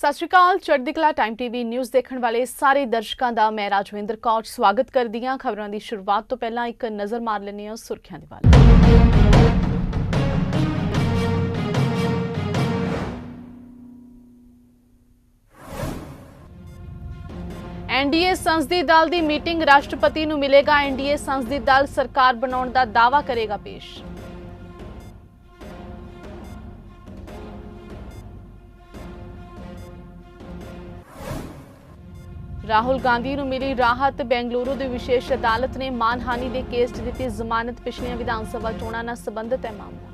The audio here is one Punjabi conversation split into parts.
ਸਤਿ ਸ਼੍ਰੀ ਅਕਾਲ ਚੜ੍ਹਦੀ ਕਲਾ ਟਾਈਮ ਟੀਵੀ ਨਿਊਜ਼ ਦੇਖਣ ਵਾਲੇ ਸਾਰੇ ਦਰਸ਼ਕਾਂ ਦਾ, ਮੈਂ ਰਾਜਵਿੰਦਰ ਕੌਰ ਸਵਾਗਤ ਕਰਦੀ ਹਾਂ। ਖਬਰਾਂ ਦੀ ਸ਼ੁਰੂਆਤ ਤੋਂ ਪਹਿਲਾਂ ਇੱਕ ਨਜ਼ਰ ਮਾਰ ਲੈਂਦੇ ਹਾਂ ਸੁਰਖੀਆਂ ਦੇ ਵੱਲ। ਐਨਡੀਏ ਸੰਸਦੀ ਦਲ ਦੀ ਮੀਟਿੰਗ ਰਾਸ਼ਟਰਪਤੀ ਨੂੰ ਮਿਲੇਗਾ। ਐਨਡੀਏ ਸੰਸਦੀ ਦਲ ਸਰਕਾਰ ਬਣਾਉਣ ਦਾ ਦਾਅਵਾ ਕਰੇਗਾ ਪੇਸ਼। ਰਾਹੁਲ ਗਾਂਧੀ ਨੂੰ ਮਿਲੀ ਰਾਹਤ। ਬੈਂਗਲੁਰੂ ਦੀ ਵਿਸ਼ੇਸ਼ ਅਦਾਲਤ ਨੇ ਮਾਨਹਾਨੀ ਦੇ ਕੇਸ 'ਚ ਦਿੱਤੀ ਜ਼ਮਾਨਤ। ਪਿਛਲੀਆਂ ਵਿਧਾਨ ਸਭਾ ਚੋਣਾਂ ਨਾਲ ਸੰਬੰਧਿਤ ਹੈ ਮਾਮਲਾ।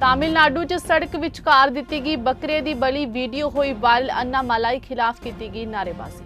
ਤਾਮਿਲਨਾਡੂ 'ਚ ਸੜਕ ਵਿਚਕਾਰ ਦਿੱਤੀ ਗਈ ਬੱਕਰੇ ਦੀ ਬਲੀ ਵੀਡੀਓ ਹੋਈ ਵਾਇਰਲ। ਅੰਨਾ ਮਲਾਈ ਖਿਲਾਫ ਕੀਤੀ ਗਈ ਨਾਅਰੇਬਾਜ਼ੀ।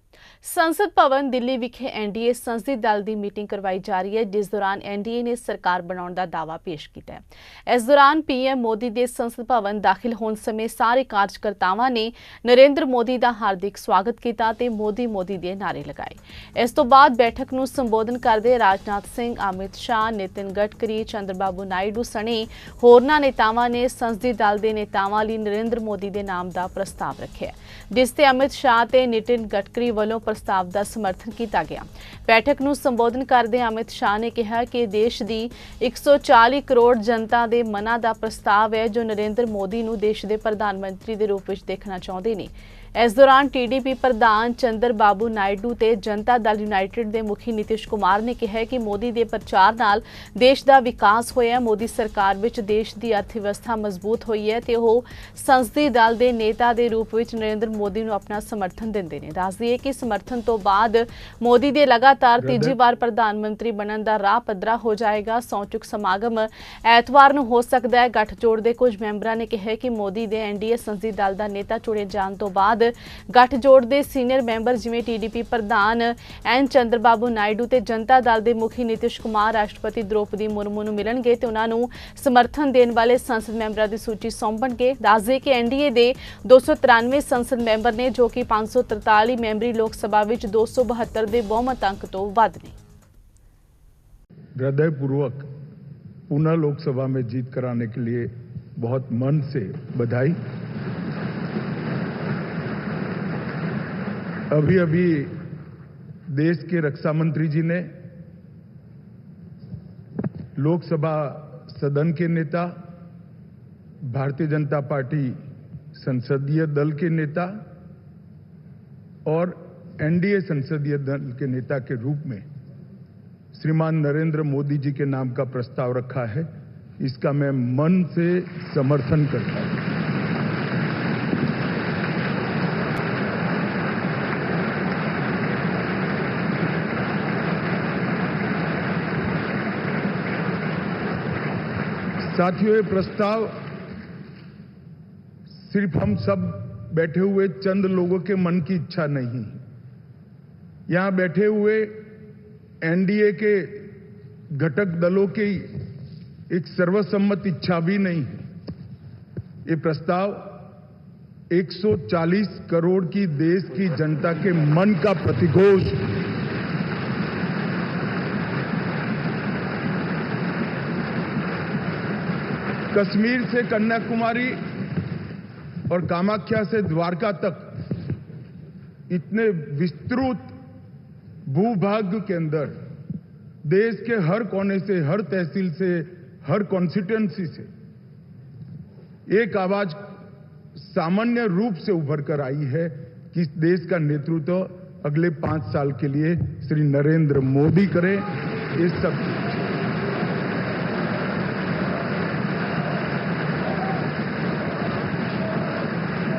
ਸੰਸਦ ਭਵਨ ਦਿੱਲੀ ਵਿਖੇ ਐਨਡੀਏ ਸੰਸਦੀ ਦਲ ਦੀ ਮੀਟਿੰਗ ਕਰਵਾਈ ਜਾ ਰਹੀ ਹੈ, ਜਿਸ ਦੌਰਾਨ ਐਨਡੀਏ ਨੇ ਸਰਕਾਰ ਬਣਾਉਣ ਦਾ ਦਾਅਵਾ ਪੇਸ਼ ਕੀਤਾ ਹੈ। ਇਸ ਦੌਰਾਨ ਪੀਐਮ ਮੋਦੀ ਦੇ ਸੰਸਦ ਭਵਨ ਦਾਖਲ ਹੋਣ ਸਮੇਂ ਸਾਰੇ ਕਾਰਜਕਰਤਾਵਾਂ ਨੇ ਨਰਿੰਦਰ ਮੋਦੀ ਦਾ ਹਾਰਦਿਕ ਸਵਾਗਤ ਕੀਤਾ ਤੇ ਮੋਦੀ ਮੋਦੀ ਦੇ ਨਾਅਰੇ ਲਗਾਏ। ਇਸ ਤੋਂ ਬਾਅਦ ਬੈਠਕ ਨੂੰ ਸੰਬੋਧਨ ਕਰਦੇ ਰਾਜਨਾਥ ਸਿੰਘ, ਅਮਿਤ ਸ਼ਾਹ, ਨਿਤਿਨ ਗਡਕਰੀ, ਚੰਦਰਬਾਬੂ ਨਾਇਡੂ ਸਣੇ ਹੋਰਨਾਂ ਨੇਤਾਵਾਂ ਨੇ ਸੰਸਦੀ ਦਲ ਦੇ ਨੇਤਾਵਾਂ ਲਈ ਨਰਿੰਦਰ ਮੋਦੀ ਦੇ ਨਾਮ ਦਾ ਪ੍ਰਸਤਾਵ ਰੱਖਿਆ ਜਿਸ ਤੇ ਅਮਿਤ ਸ਼ਾਹ ਤੇ ਨਿਤਿਨ ਗਡਕਰੀ ਵੱਲੋਂ ਪ੍ਰਸਤਾਵ ਦਾ ਸਮਰਥਨ ਕੀਤਾ ਗਿਆ। ਬੈਠਕ ਨੂੰ ਸੰਬੋਧਨ ਕਰਦੇ ਅਮਿਤ ਸ਼ਾਹ ਨੇ ਕਿਹਾ ਕਿ ਦੇਸ਼ ਦੀ 140 ਕਰੋੜ ਜਨਤਾ ਦੇ ਮਨਾਂ ਦਾ ਪ੍ਰਸਤਾਵ ਹੈ ਜੋ ਨਰਿੰਦਰ ਮੋਦੀ ਨੂੰ ਦੇਸ਼ ਦੇ ਪ੍ਰਧਾਨ ਮੰਤਰੀ ਦੇ ਰੂਪ ਵਿੱਚ ਦੇਖਣਾ ਚਾਹੁੰਦੇ ਨੇ। ਇਸ ਦੌਰਾਨ ਟੀਡੀਪੀ ਪ੍ਰਧਾਨ ਚੰਦਰ ਬਾਬੂ ਨਾਇਡੂ ਤੇ ਜਨਤਾ ਦਲ ਯੂਨਾਈਟਿਡ ਦੇ ਮੁਖੀ ਨਿਤਿਸ਼ ਕੁਮਾਰ ਨੇ ਕਿਹਾ ਕਿ ਮੋਦੀ ਦੇ ਪ੍ਰਚਾਰ ਨਾਲ ਦੇਸ਼ ਦਾ ਵਿਕਾਸ ਹੋਇਆ ਹੈ। ਮੋਦੀ ਸਰਕਾਰ ਵਿੱਚ ਦੇਸ਼ ਦੀ ਅਰਥ ਵਿਵਸਥਾ ਮਜ਼ਬੂਤ ਹੋਈ ਹੈ ਤੇ ਉਹ ਸੰਸਦੀ ਦਲ ਦੇ ਨੇਤਾ ਦੇ ਰੂਪ ਵਿੱਚ ਨਰਿੰਦਰ ਮੋਦੀ ਨੂੰ ਆਪਣਾ ਸਮਰਥਨ ਦਿੰਦੇ ਨੇ। ਦੱਸ ਦਈਏ ਕਿ ਸਮਰਥਨ ਤੋਂ ਬਾਅਦ ਮੋਦੀ ਦੇ ਲਗਾਤਾਰ ਤੀਜੀ ਵਾਰ ਪ੍ਰਧਾਨ ਮੰਤਰੀ ਬਣਨ ਦਾ ਰਾਹ ਪੱਧਰਾ ਹੋ ਜਾਏਗਾ। ਸੌਚੁਕ ਸਮਾਗਮ ਐਤਵਾਰ ਨੂੰ ਹੋ ਸਕਦਾ ਹੈ। ਗੱਠਜੋੜ ਦੇ ਕੁਝ ਮੈਂਬਰਾਂ ਨੇ ਕਿਹਾ ਕਿ ਮੋਦੀ ਦੇ ਐਨਡੀਏ ਸੰਸਦੀ ਦਲ ਦਾ ਨੇਤਾ ਚੁਣੇ ਜਾਣ ਤੋਂ ਬਾਅਦ ਗੱਠਜੋੜ ਦੇ ਸੀਨੀਅਰ ਮੈਂਬਰ ਜਿਵੇਂ ਟੀਡੀਪੀ ਪ੍ਰਧਾਨ ਐਨ ਚੰਦਰਬਾਬੂ ਨਾਇਡੂ ਤੇ ਜਨਤਾ ਦਲ ਦੇ ਮੁਖੀ ਨਿਤਿਸ਼ ਕੁਮਾਰ ਰਾਸ਼ਟਰਪਤੀ ਦ੍ਰੋਪਦੀ ਮੁਰਮੂ ਨੂੰ ਮਿਲਣਗੇ ਤੇ ਉਹਨਾਂ ਨੂੰ ਸਮਰਥਨ ਦੇਣ ਵਾਲੇ ਸੰਸਦ ਮੈਂਬਰਾਂ ਦੀ ਸੂਚੀ ਸੌਂਪਣਗੇ ਦੱਸਦੇ ਕਿ ਐਨਡੀਏ ਦੇ 293 ਸੰਸਦ ਮੈਂਬਰ ਨੇ ਜੋ ਕਿ 543 ਮੈਂਬਰੀ ਲੋਕ ਸਭਾ ਵਿੱਚ 272 ਦੇ ਬਹੁਮਤ ਅੰਕ ਤੋਂ ਵੱਧ ਨੇ हृदयपूर्वक पुनः लोकसभा में जीत कराने के लिए बहुत मन से बधाई अभी अभी देश के रक्षा मंत्री जी ने, लोकसभा सदन के नेता, भारतीय जनता पार्टी संसदीय दल के नेता और एनडीए संसदीय दल के नेता के रूप में श्रीमान नरेंद्र मोदी जी के नाम का प्रस्ताव रखा है। इसका मैं मन से समर्थन करता हूँ। साथियों, ये प्रस्ताव सिर्फ़ हम सब बैठे हुए चंद लोगों के मन की इच्छा नहीं यहाँ बैठे हुए एनडीए के घटक दलों की एक सर्वसम्मत इच्छा भी नहीं ये प्रस्ताव 140 करोड़ की देश की जनता के मन का प्रतिघोष कश्मीर से कन्याकुमारी और कामाख्या से द्वारका तक इतने विस्तृत भूभाग के अंदर, देश के हर कोने से, हर तहसील से, हर कॉन्स्टिट्युएंसी से, एक आवाज़ सामान्य रूप से उभर कर आई है कि इस देश का नेतृत्व अगले पाँच साल के लिए श्री नरेंद्र मोदी करें। ये सब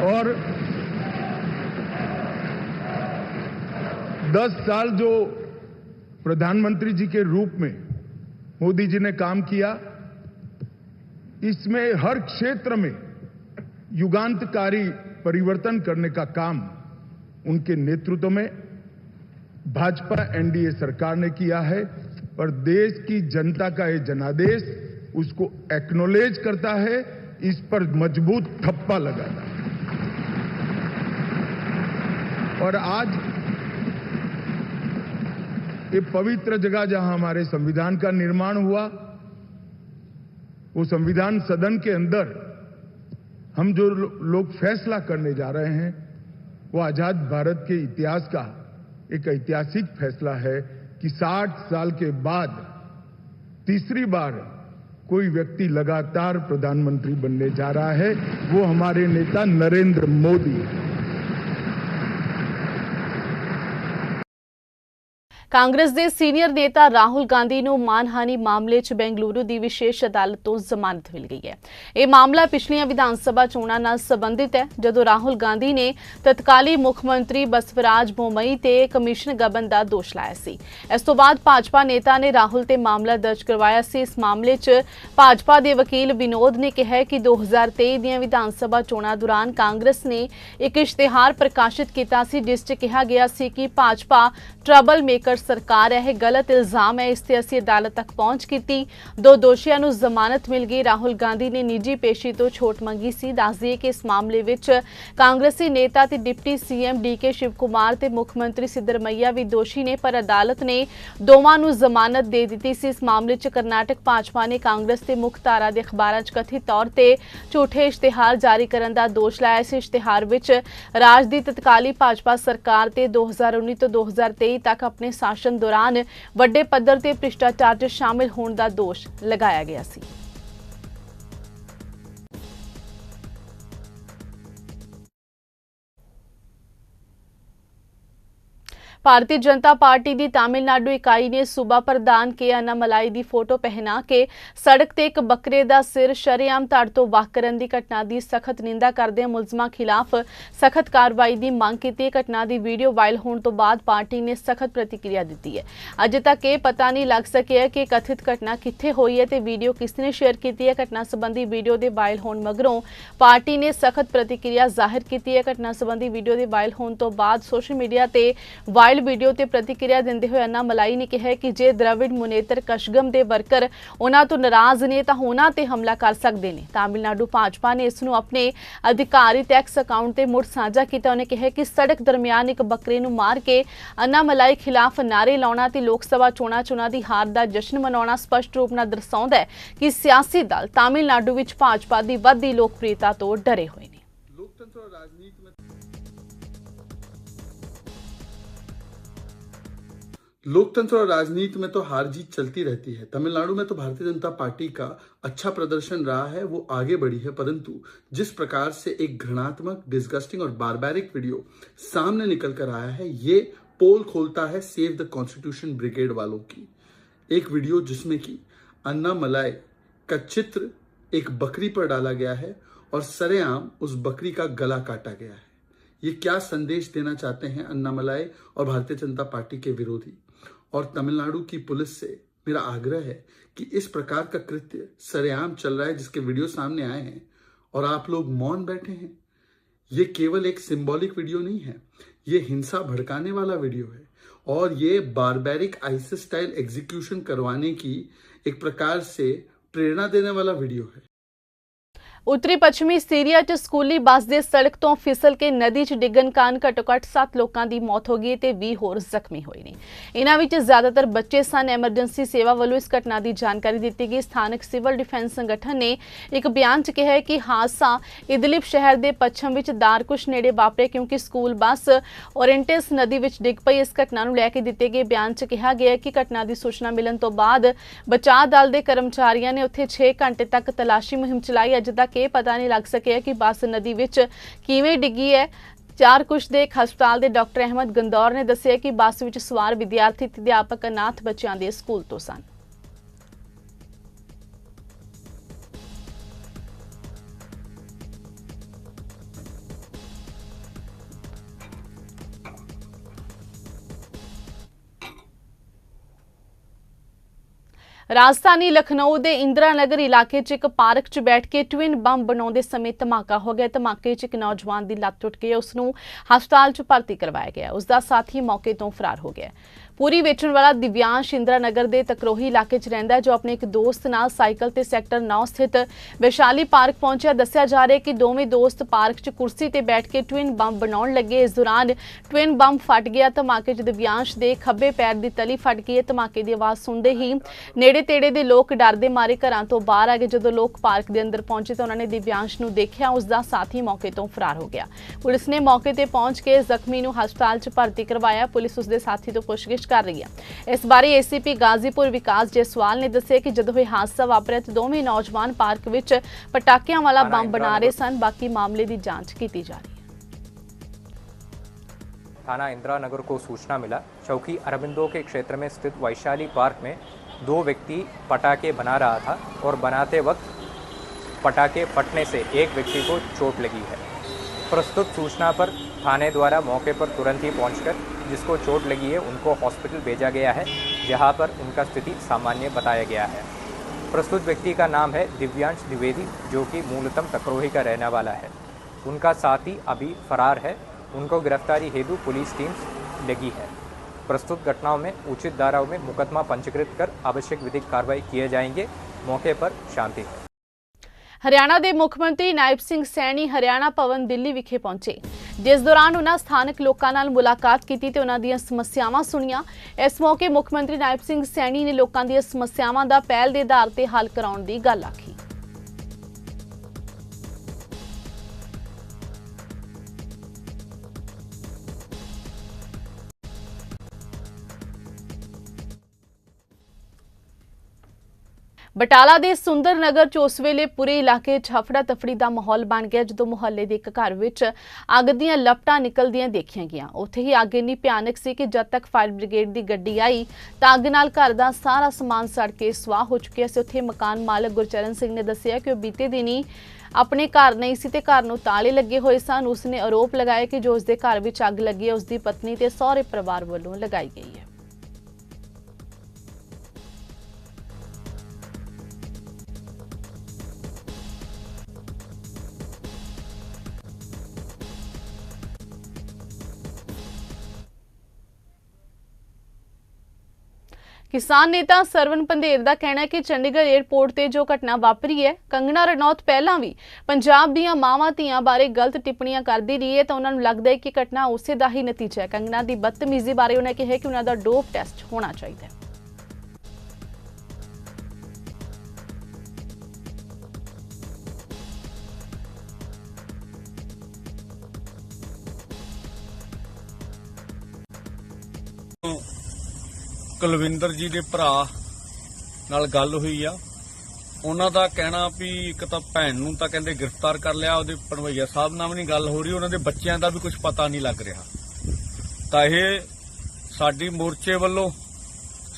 और दस साल जो प्रधानमंत्री जी के रूप में मोदी जी ने काम किया, इसमें हर क्षेत्र में युगांतकारी परिवर्तन करने का काम उनके नेतृत्व में भाजपा एनडीए सरकार ने किया है और देश की जनता का ये जनादेश उसको एक्नोलेज करता है, इस पर मज़बूत ठप्पा लगाता है। और आज ये पवित्र जगह जहाँ हमारे संविधान का निर्माण हुआ, वो संविधान सदन के अंदर हम जो लोग फैसला करने जा रहे हैं, वो आज़ाद भारत के इतिहास का एक ऐतिहासिक फैसला है कि 60 साल के बाद तीसरी बार कोई व्यक्ति लगातार प्रधानमंत्री बनने जा रहा है, वो हमारे नेता नरेंद्र मोदी ਕਾਂਗਰਸ ਦੇ ਸੀਨੀਅਰ ਨੇਤਾ ਰਾਹੁਲ ਗਾਂਧੀ ਨੂੰ ਮਾਨਹਾਨੀ ਮਾਮਲੇ 'ਚ ਬੈਂਗਲੁਰੂ ਦੀ ਵਿਸ਼ੇਸ਼ ਅਦਾਲਤ ਤੋਂ ਜ਼ਮਾਨਤ ਮਿਲ ਗਈ ਹੈ। ਇਹ ਮਾਮਲਾ ਪਿਛਲੀਆਂ ਵਿਧਾਨ ਸਭਾ ਚੋਣਾਂ ਨਾਲ ਸੰਬੰਧਿਤ ਹੈ, ਜਦੋਂ ਰਾਹੁਲ ਗਾਂਧੀ ਨੇ ਤਤਕਾਲੀ ਮੁੱਖ ਮੰਤਰੀ ਬਸਵਰਾਜ ਬੋਮਈ ਤੇ ਕਮਿਸ਼ਨ ਗਬਨ ਦਾ ਦੋਸ਼ ਲਾਇਆ ਸੀ। ਇਸ ਤੋਂ ਬਾਅਦ ਭਾਜਪਾ ਨੇਤਾ ਨੇ ਰਾਹੁਲ ਤੇ ਮਾਮਲਾ ਦਰਜ ਕਰਵਾਇਆ ਸੀ। ਇਸ ਮਾਮਲੇ 'ਚ ਭਾਜਪਾ ਦੇ ਵਕੀਲ ਵਿਨੋਦ ਨੇ ਕਿਹਾ ਹੈ ਕਿ 2023 ਦੀਆਂ ਵਿਧਾਨ ਸਭਾ ਚੋਣਾਂ ਦੌਰਾਨ ਕਾਂਗਰਸ ਨੇ ਇੱਕ ਇਸ਼ਤਿਹਾਰ ਪ੍ਰਕਾਸ਼ਿਤ ਕੀਤਾ ਸੀ, ਜਿਸ 'ਚ ਕਿਹਾ ਗਿਆ ਸੀ ਕਿ ਭਾਜਪਾ ਟਰਬਲ ਮੇਕਰ ਸਰਕਾਰ ਹੈ ਇਹ ਗਲਤ ਇਲਜ਼ਾਮ ਹੈ, ਇਸ ਤੇ ਅਸੀਂ ਅਦਾਲਤ ਤੱਕ ਪਹੁੰਚ ਕੀਤੀ। ਦੋ ਦੋਸ਼ੀਆਂ ਨੂੰ ਜ਼ਮਾਨਤ ਮਿਲ ਗਈ। ਰਾਹੁਲ ਗਾਂਧੀ ਨੇ ਨਿੱਜੀ ਪੇਸ਼ੀ ਤੋਂ ਛੋਟ ਮੰਗੀ ਸੀ। ਦੱਸ ਦਈਏ ਕਿ ਇਸ ਮਾਮਲੇ ਵਿੱਚ ਕਾਂਗਰਸੀ ਨੇਤਾ ਤੇ deputy CM D K Shivakumar ਤੇ ਮੁੱਖ ਮੰਤਰੀ ਸਿੱਧਰਮਈਆ ਵੀ ਦੋਸ਼ੀ ਨੇ, ਪਰ ਅਦਾਲਤ ਨੇ ਦੋਵਾਂ ਨੂੰ ਜ਼ਮਾਨਤ ਦੇ ਦਿੱਤੀ ਸੀ। ਇਸ ਮਾਮਲੇ 'ਚ ਕਰਨਾਟਕ ਭਾਜਪਾ ਨੇ ਕਾਂਗਰਸ ਤੇ ਮੁੱਖ ਧਾਰਾ ਦੇ ਅਖਬਾਰਾਂ 'ਚ ਕਥਿਤ ਤੌਰ ਤੇ ਝੂਠੇ ਇਸ਼ਤਿਹਾਰ ਜਾਰੀ ਕਰਨ ਦਾ ਦੋਸ਼ ਲਾਇਆ। ਸੀ ਇਸ਼ਤਿਹਾਰ ਵਿੱਚ ਰਾਜ ਦੀ ਤਤਕਾਲੀ ਭਾਜਪਾ ਸਰਕਾਰ ਤੇ 2019 ਤੋਂ 2023 ਤੱਕ ਆਪਣੇ ਸ਼ਾਸਨ ਦੌਰਾਨ ਵੱਡੇ ਪੱਧਰ ਤੇ ਭ੍ਰਿਸ਼ਟਾਚਾਰ 'ਚ ਸ਼ਾਮਿਲ ਹੋਣ ਦਾ ਦੋਸ਼ ਲਗਾਇਆ ਗਿਆ ਸੀ। ਭਾਰਤੀ ਜਨਤਾ ਪਾਰਟੀ ਦੀ ਤਾਮਿਲਨਾਡੂ ਇਕਾਈ ਨੇ ਸੂਬਾ ਪ੍ਰਧਾਨ ਕੇ ਅਨਾਮਲਾਈ ਦੀ ਫੋਟੋ ਪਹਿਨਾ ਕੇ ਸੜਕ ਤੇ ਇੱਕ ਬੱਕਰੇ ਦਾ ਸਿਰ ਸ਼ਰੇਆਮ ਧੜ ਤੋਂ ਵਾਹ ਕਰਨ ਦੀ ਘਟਨਾ ਦੀ ਸਖਤ ਨਿੰਦਾ ਕਰਦੇ ਮੁਲਜ਼ਮਾਂ ਖਿਲਾਫ ਸਖਤ ਕਾਰਵਾਈ ਦੀ ਮੰਗ ਕੀਤੀ। ਘਟਨਾ ਦੀ ਵੀਡੀਓ ਵਾਇਰਲ ਹੋਣ ਤੋਂ ਬਾਅਦ ਪਾਰਟੀ ਨੇ ਸਖਤ ਪ੍ਰਤੀਕਿਰਿਆ ਦਿੱਤੀ ਹੈ। ਅਜੇ ਤੱਕ ਇਹ ਪਤਾ ਨਹੀਂ ਲੱਗ ਸਕਿਆ ਕਿ ਕਥਿਤ ਘਟਨਾ ਕਿੱਥੇ ਹੋਈ ਹੈ ਤੇ ਵੀਡੀਓ ਕਿਸ ਨੇ ਸ਼ੇਅਰ ਕੀਤੀ ਹੈ। ਘਟਨਾ ਸੰਬੰਧੀ ਵੀਡੀਓ ਦੇ ਵਾਇਰਲ ਹੋਣ ਮਗਰੋਂ ਪਾਰਟੀ ਨੇ ਸਖਤ ਪ੍ਰਤੀਕਿਰਿਆ ਜ਼ਾਹਿਰ ਕੀਤੀ ਹੈ। ਘਟਨਾ ਸੰਬੰਧੀ ਵੀਡੀਓ ਦੇ ਵਾਇਰਲ ਹੋਣ ਤੋਂ ਬਾਅਦ ਸੋਸ਼ਲ ਮੀਡੀਆ ਤੇ ਵਾਇਰਲ ਵੀਡੀਓ ਤੇ ਪ੍ਰਤੀਕਿਰਿਆ ਦਿੰਦੇ ਹੋਏ ਅੰਨਾ ਮਲਾਈ ਨੇ ਕਿਹਾ ਕਿ ਜੇ ਦ੍ਰਵਿੜ ਮੁਨੇਤਰ ਕਸ਼ਗਮ ਦੇ ਵਰਕਰ ਉਹਨਾਂ ਤੋਂ ਨਾਰਾਜ਼ ਨੇ ਤਾਂ ਉਹਨਾਂ ਤੇ ਹਮਲਾ ਕਰ ਸਕਦੇ ਨੇ। ਤਾਮਿਲਨਾਡੂ ਭਾਜਪਾ ਨੇ ਇਸ ਨੂੰ ਆਪਣੇ ਅਧਿਕਾਰੀ ਟੈਕਸ ਅਕਾਊਂਟ ਤੇ ਮੁੜ ਸਾਂਝਾ ਕੀਤਾ। ਉਹਨੇ ਕਿਹਾ ਕਿ ਸੜਕ ਦਰਮਿਆਨ ਇੱਕ ਬੱਕਰੇ ਨੂੰ ਮਾਰ ਕੇ ਅੰਨਾ ਮਲਾਈ ਖਿਲਾਫ ਨਾਰੇ ਲਾਉਣਾ ਤੇ ਲੋਕ ਸਭਾ ਚੋਣਾਂ ਚੋਣਾਂ ਦੀ ਹਾਰ ਦਾ ਜਸ਼ਨ ਮਨਾਉਣਾ ਸਪਸ਼ਟ ਰੂਪ ਨਾਲ ਦਰਸਾਉਂਦਾ ਹੈ ਕਿ ਸਿਆਸੀ ਦਲ ਤਾਮਿਲਨਾਡੂ ਵਿੱਚ ਭਾਜਪਾ ਦੀ ਵੱਧਦੀ ਲੋਕਪ੍ਰਿਯਤਾ ਤੋਂ ਡਰੇ ਹੋਏ लोकतंत्र और राजनीति में तो हार जीत चलती रहती है। तमिलनाडु में तो भारतीय जनता पार्टी का अच्छा प्रदर्शन रहा है, वो आगे बढ़ी है, परंतु जिस प्रकार से एक घृणात्मक डिस्गस्टिंग और बारबैरिक वीडियो सामने निकल कर आया है, ये पोल खोलता है सेव द कॉन्स्टिट्यूशन ब्रिगेड वालों की। एक वीडियो जिसमें कि अन्ना मलाई का चित्र एक बकरी पर डाला गया है और सरेआम उस बकरी का गला काटा गया है। ये क्या संदेश देना चाहते हैं अन्ना मलाई और भारतीय जनता पार्टी के विरोधी? और तमिलनाडु की पुलिस से मेरा आग्रह है कि इस प्रकार का कृत्य सरेआम चल रहा है जिसके वीडियो सामने आए हैं और आप लोग मौन बैठे हैं। ये केवल एक सिंबॉलिक वीडियो नहीं है, ये हिंसा भड़काने वाला वीडियो है और ये बारबेरिक आइसिस स्टाइल एग्जीक्यूशन करवाने की एक प्रकार से प्रेरणा देने वाला वीडियो है। ਉੱਤਰੀ ਪੱਛਮੀ ਸੀਰੀਆ 'ਚ ਸਕੂਲੀ ਬੱਸ ਦੇ ਸੜਕ ਤੋਂ ਫਿਸਲ ਕੇ ਨਦੀ 'ਚ ਡਿੱਗਣ ਕਾਰਨ ਘੱਟੋ-ਘੱਟ 7 ਲੋਕਾਂ ਦੀ ਮੌਤ ਹੋ ਗਈ ਤੇ 20 ਹੋਰ ਜ਼ਖਮੀ ਹੋਏ ਨੇ। ਇਹਨਾਂ ਵਿੱਚ ਜ਼ਿਆਦਾਤਰ ਬੱਚੇ ਸਨ। ਐਮਰਜੈਂਸੀ ਸੇਵਾ ਵੱਲੋਂ ਇਸ ਘਟਨਾ ਦੀ ਜਾਣਕਾਰੀ ਦਿੱਤੀ ਗਈ। ਸਥਾਨਕ ਸਿਵਲ ਡਿਫੈਂਸ ਸੰਗਠਨ ਨੇ ਇੱਕ ਬਿਆਨ 'ਚ ਕਿਹਾ ਹੈ ਕਿ ਹਾਦਸਾ ਇਦਲਿਬ ਸ਼ਹਿਰ ਦੇ ਪੱਛਮ ਵਿੱਚ ਦਾਰਕੁਸ਼ ਨੇੜੇ ਵਾਪਰਿਆ ਕਿਉਂਕਿ ਸਕੂਲ ਬੱਸ ਓਰੈਂਟਸ ਨਦੀ ਵਿੱਚ ਡਿੱਗ ਪਈ। ਇਸ ਘਟਨਾ ਨੂੰ ਲੈ ਕੇ ਦਿੱਤੇ ਗਏ ਬਿਆਨ 'ਚ ਕਿਹਾ ਗਿਆ ਹੈ ਕਿ ਘਟਨਾ ਦੀ ਸੂਚਨਾ ਮਿਲਣ ਤੋਂ ਬਾਅਦ ਬਚਾਅ ਦਲ ਦੇ ਕਰਮਚਾਰੀਆਂ ਨੇ ਉੱਥੇ 6 ਘੰਟੇ ਤੱਕ ਤਲਾਸ਼ੀ ਮੁਹਿੰਮ ਚਲਾਈ। ਅੱਜ ਤੱਕ ਇਹ ਪਤਾ ਨਹੀਂ ਲੱਗ ਸਕਿਆ ਕਿ ਬੱਸ ਨਦੀ ਵਿੱਚ ਕਿਵੇਂ ਡਿੱਗੀ ਹੈ। ਚਾਰ ਕੁਸ਼ ਦੇ ਇੱਕ ਹਸਪਤਾਲ ਦੇ ਡਾਕਟਰ ਅਹਿਮਦ ਗੰਦੌਰ ਨੇ ਦੱਸਿਆ ਕਿ ਬੱਸ ਵਿੱਚ ਸਵਾਰ ਵਿਦਿਆਰਥੀ ਤੇ ਅਧਿਆਪਕ ਅਨਾਥ ਬੱਚਿਆਂ ਦੇ ਸਕੂਲ ਤੋਂ ਸਨ। ਰਾਜਧਾਨੀ ਲਖਨਊ ਦੇ ਇੰਦਰਾ ਨਗਰ ਇਲਾਕੇ 'ਚ ਇੱਕ ਪਾਰਕ 'ਚ ਬੈਠ ਕੇ ਟਵਿਨ ਬੰਬ ਬਣਾਉਂਦੇ ਸਮੇਂ ਧਮਾਕਾ ਹੋ ਗਿਆ। ਧਮਾਕੇ 'ਚ ਇੱਕ ਨੌਜਵਾਨ ਦੀ ਲੱਤ ਟੁੱਟ ਗਈ। ਉਸ ਨੂੰ ਹਸਪਤਾਲ 'ਚ ਭਰਤੀ ਕਰਵਾਇਆ ਗਿਆ। ਉਸ ਦਾ ਸਾਥੀ ਮੌਕੇ ਤੋਂ ਫਰਾਰ ਹੋ ਗਿਆ। ਪੂਰੀ ਵੇਚਣ ਵਾਲਾ ਦਿਵਿਆਂਸ਼ ਇੰਦਰਾ ਨਗਰ ਦੇ ਤਕਰੋਹੀ ਇਲਾਕੇ 'ਚ ਰਹਿੰਦਾ ਹੈ, ਜੋ ਆਪਣੇ ਇੱਕ ਦੋਸਤ ਨਾਲ ਸਾਈਕਲ ਤੇ ਸੈਕਟਰ 9 ਸਥਿਤ ਵਿਸ਼ਾਲੀ ਪਾਰਕ ਪਹੁੰਚਿਆ। ਦੱਸਿਆ ਜਾ ਰਿਹਾ ਕਿ ਦੋਵੇਂ ਦੋਸਤ ਪਾਰਕ 'ਚ ਕੁਰਸੀ ਤੇ ਬੈਠ ਕੇ ਟਵਿਨ ਬੰਬ ਬਣਾਉਣ ਲੱਗੇ। ਇਸ ਦੌਰਾਨ ਟਵਿਨ ਬੰਬ ਫਟ ਗਿਆ। ਧਮਾਕੇ 'ਚ ਦਿਵਿਆਂਸ਼ ਦੇ ਖੱਬੇ ਪੈਰ ਦੀ ਤਲੀ ਫਟ ਗਈ ਹੈ। ਧਮਾਕੇ ਦੀ ਆਵਾਜ਼ ਸੁਣਦੇ ਹੀ ਨੇੜੇ ਤੇੜੇ ਦੇ ਲੋਕ ਡਰਦੇ ਮਾਰੇ ਘਰਾਂ ਤੋਂ ਬਾਹਰ ਆ ਗਏ। ਜਦੋਂ ਲੋਕ ਪਾਰਕ ਦੇ ਅੰਦਰ ਪਹੁੰਚੇ ਤਾਂ ਉਹਨਾਂ ਨੇ ਦਿਵਿਆਂਸ਼ ਨੂੰ ਦੇਖਿਆ। ਉਸ ਦਾ ਸਾਥੀ ਮੌਕੇ ਤੋਂ ਫਰਾਰ ਹੋ ਗਿਆ। ਪੁਲਿਸ ਨੇ ਮੌਕੇ ਤੇ ਪਹੁੰਚ ਕੇ ਜ਼ਖਮੀ ਨੂੰ ਹਸਪਤਾਲ 'ਚ ਭਰਤੀ ਕਰਵਾਇਆ। ਪੁਲਿਸ ਉਸ ਦੇ ਸਾਥੀ ਤੋਂ ਪੁੱਛਗਿੱਛ ਕਰ ਰਹੀ ਹੈ ਇਸ ਬਾਰੇ ਏਸੀਪੀ ਗਾਜ਼ੀਪੁਰ ਵਿਕਾਸ ਜੈਸਵਾਲ ਨੇ ਦੱਸਿਆ ਕਿ ਜਦੋਂ ਇਹ ਹਾਦਸਾ ਵਾਪਰਿਆ ਤਾਂ ਦੋਵੇਂ ਨੌਜਵਾਨ ਪਾਰਕ ਵਿੱਚ ਪਟਾਕਿਆਂ ਵਾਲਾ ਬੰਬ ਬਣਾ ਰਹੇ ਸਨ ਬਾਕੀ ਮਾਮਲੇ ਦੀ ਜਾਂਚ ਕੀਤੀ ਜਾ ਰਹੀ ਹੈ थाना इंदिरा नगर को सूचना मिला चौकी अरबिंदो के क्षेत्र में स्थित वैशाली पार्क में दो व्यक्ति पटाखे बना रहा था और बनाते वक्त पटाखे फटने से एक व्यक्ति को चोट लगी है प्रस्तुत सूचना पर थाने द्वारा मौके पर तुरंत ही पहुंचकर जिसको चोट लगी है उनको हॉस्पिटल भेजा गया है जहां पर उनका स्थिति सामान्य बताया गया है प्रस्तुत व्यक्ति का नाम है दिव्यांश द्विवेदी जो कि मूलतम तकरोही का रहने वाला है उनका साथी अभी फरार है उनको गिरफ्तारी हेतु पुलिस टीम लगी है प्रस्तुत घटनाओं में उचित धाराओं में मुकदमा पंजीकृत कर आवश्यक विधिक कार्रवाई किए जाएंगे मौके पर शांति है ਹਰਿਆਣਾ ਦੇ ਮੁੱਖ ਮੰਤਰੀ ਨਾਇਬ ਸਿੰਘ ਸੈਣੀ ਹਰਿਆਣਾ ਭਵਨ ਦਿੱਲੀ ਵਿਖੇ ਪਹੁੰਚੇ ਜਿਸ ਦੌਰਾਨ ਉਹਨਾਂ ਸਥਾਨਕ ਲੋਕਾਂ ਨਾਲ ਮੁਲਾਕਾਤ ਕੀਤੀ ਤੇ ਉਹਨਾਂ ਦੀਆਂ ਸਮੱਸਿਆਵਾਂ ਸੁਣੀਆਂ। ਇਸ ਮੌਕੇ ਮੁੱਖ ਮੰਤਰੀ ਨਾਇਬ ਸਿੰਘ ਸੈਣੀ ਨੇ ਲੋਕਾਂ ਦੀਆਂ ਸਮੱਸਿਆਵਾਂ ਦਾ ਪਹਿਲ ਦੇ ਆਧਾਰ ਤੇ ਹੱਲ ਕਰਾਉਣ ਦੀ ਗੱਲ ਆਖੀ। ਬਟਾਲਾ ਦੇ ਸੁੰਦਰ ਨਗਰ ਚ ਉਸ ਵੇਲੇ ਪੂਰੇ ਇਲਾਕੇ 'ਚ ਹਫੜਾ ਤਫੜੀ ਦਾ ਮਾਹੌਲ ਬਣ ਗਿਆ ਜਦੋਂ ਮੁਹੱਲੇ ਦੇ ਇੱਕ ਘਰ ਵਿੱਚ ਅੱਗ ਦੀਆਂ ਲਪਟਾਂ ਨਿਕਲਦੀਆਂ ਦੇਖੀਆਂ ਗਈਆਂ। ਉੱਥੇ ਹੀ ਅੱਗ ਇੰਨੀ ਭਿਆਨਕ ਸੀ ਕਿ ਜਦ ਤੱਕ ਫਾਇਰ ਬ੍ਰਿਗੇਡ ਦੀ ਗੱਡੀ ਆਈ ਤਾਂ ਅੱਗ ਨਾਲ ਘਰ ਦਾ ਸਾਰਾ ਸਮਾਨ ਸੜ ਕੇ ਸਵਾਹ ਹੋ ਚੁੱਕਿਆ ਸੀ। ਉੱਥੇ ਮਕਾਨ ਮਾਲਕ ਗੁਰਚਰਨ ਸਿੰਘ ਨੇ ਦੱਸਿਆ ਕਿ ਉਹ ਬੀਤੇ ਦਿਨੀ ਆਪਣੇ ਘਰ ਨਹੀਂ ਸੀ ਤੇ ਘਰ ਨੂੰ ਤਾਲੇ ਲੱਗੇ ਹੋਏ ਸਨ। ਉਸਨੇ ਆਰੋਪ ਲਗਾਇਆ ਕਿ ਜੋ ਉਸਦੇ ਘਰ ਵਿੱਚ ਅੱਗ ਲੱਗੀ ਹੈ, ਉਸਦੀ ਪਤਨੀ ਤੇ ਸਹੁਰੇ ਪਰਿਵਾਰ ਵੱਲੋਂ ਲਗਾਈ ਗਈ ਹੈ। ਕਿਸਾਨ ਨੇਤਾ ਸਰਵਨ ਪੰਧੇਰ ਦਾ ਕਹਿਣਾ ਹੈ ਕਿ ਚੰਡੀਗੜ੍ਹ 에ਅਰਪੋਰਟ ਤੇ ਜੋ ਘਟਨਾ ਵਾਪਰੀ ਹੈ, ਕੰਗਣਾ ਰਣੌਤ ਪਹਿਲਾਂ ਵੀ ਪੰਜਾਬ ਦੀਆਂ ਮਾਵਾਂ ਧੀਆਂ ਬਾਰੇ ਗਲਤ ਟਿੱਪਣੀਆਂ ਕਰਦੀ ਰਹੀ ਹੈ ਤਾਂ ਉਹਨਾਂ ਨੂੰ ਲੱਗਦਾ ਹੈ ਕਿ ਘਟਨਾ ਉਸੇ ਦਾ ਹੀ ਨਤੀਜਾ ਹੈ। ਕੰਗਣਾ ਦੀ ਬਦਤਮੀਜ਼ੀ ਬਾਰੇ ਉਹਨਾਂ ਕਿਹਾ ਕਿ ਉਹਨਾਂ ਦਾ ਡੋਪ ਟੈਸਟ ਹੋਣਾ ਚਾਹੀਦਾ ਹੈ। ਕੁਲਵਿੰਦਰ ਜੀ ਦੇ ਭਰਾ ਨਾਲ ਗੱਲ ਹੋਈ ਆ। ਉਹਨਾਂ ਦਾ ਕਹਿਣਾ ਵੀ ਇੱਕ ਤਾਂ ਭੈਣ ਨੂੰ ਤਾਂ ਕਹਿੰਦੇ ਗ੍ਰਿਫਤਾਰ ਕਰ ਲਿਆ, ਉਹਦੇ ਪਣਵਈਆ ਸਾਹਿਬ ਨਾਲ ਵੀ ਨਹੀਂ ਗੱਲ ਹੋ ਰਹੀ, ਉਹਨਾਂ ਦੇ ਬੱਚਿਆਂ ਦਾ ਵੀ ਕੁਝ ਪਤਾ ਨਹੀਂ ਲੱਗ ਰਿਹਾ। ਤਾਂ ਇਹ ਸਾਡੀ ਮੋਰਚੇ ਵੱਲੋਂ